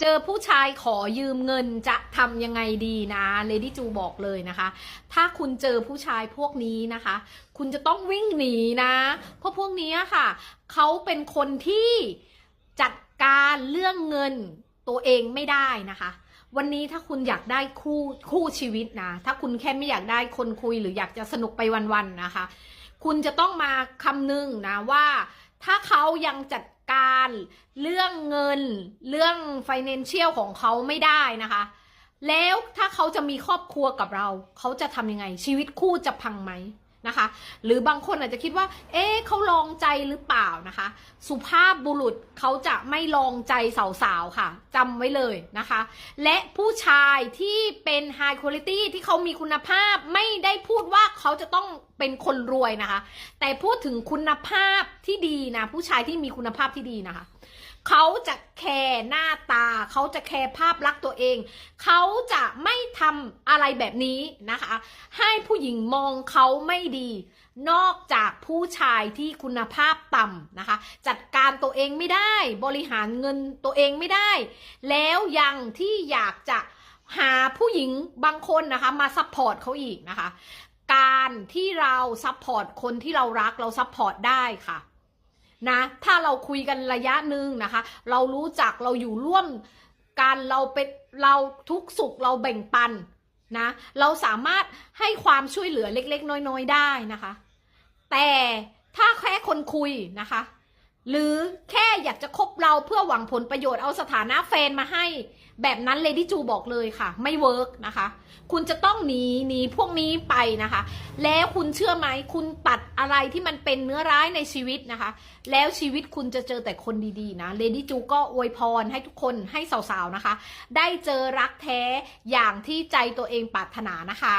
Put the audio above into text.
เจอผู้ชายขอยืมเงินจะทำยังไงดีนะเลดี้จูบอกเลยนะคะ ถ้าคุณเจอผู้ชายพวกนี้นะคะ คุณจะต้องวิ่งหนีนะ เพราะพวกนี้ค่ะ เขาเป็นคนที่จัดการเรื่องเงินตัวเองไม่ได้นะคะวันนี้ถ้าคุณอยากได้คู่คู่ชีวิตนะ ถ้าคุณแค่ไม่อยากได้คนคุยหรืออยากจะสนุกไปวันๆนะคะ คุณจะต้องมาคำนึงนะว่า ถ้าเขายังจัด การเรื่องเงิน เรื่อง financial ของเขาไม่ได้นะคะ แล้วถ้าเขาจะมีครอบครัวกับเรา เขาจะทำยังไง ชีวิตคู่จะพังไหมนะคะ หรือบางคนอาจจะคิดว่า เอ๊ะเขาลองใจหรือเปล่านะคะ สุภาพบุรุษเขาจะไม่ลองใจสาวๆค่ะจำไว้เลยนะคะ และผู้ชายที่เป็น high quality ที่เขามีคุณภาพไม่ได้พูดว่า เขาจะต้องเป็นคนรวยนะคะ แต่พูดถึงคุณภาพที่ดีนะ ผู้ชายที่มีคุณภาพที่ดีนะคะเขาจะแคร์หน้าตา เขาจะแคร์ภาพลักษณ์ตัวเอง เขาจะไม่ทำอะไรแบบนี้นะคะ ให้ผู้หญิงมองเขาไม่ดี นอกจากผู้ชายที่คุณภาพต่ำนะคะ จัดการตัวเองไม่ได้ บริหารเงินตัวเองไม่ได้ แล้วยังที่อยากจะหาผู้หญิงบางคนนะคะ มาซัพพอร์ตเขาอีกนะคะ การที่เราซัพพอร์ตคนที่เรารักเราซัพพอร์ตได้ค่ะนะถ้าเราคุยกันระยะหนึ่งนะคะ เรารู้จักเราอยู่ร่วมกันเราเป็นเราทุกสุขเราแบ่งปันนะเราสามารถให้ความช่วยเหลือเล็กๆ น้อยๆได้นะคะ แต่ถ้าแค่คนคุยนะคะ หรือแค่อยากจะคบเราเพื่อหวังผลประโยชน์เอาสถานะแฟนมาให้ แบบนั้นเลดี้จูบอกเลยค่ะ ไม่เวิร์กนะคะ คุณจะต้องหนีหนีพวกนี้ไปนะคะ แล้วคุณเชื่อไหมคุณตัดอะไรที่มันเป็นเนื้อร้ายในชีวิตนะคะ แล้วชีวิตคุณจะเจอแต่คนดีๆนะเลดี้จูก็อวยพรให้ทุกคนให้สาวๆนะคะ ได้เจอรักแท้อย่างที่ใจตัวเองปรารถนานะคะ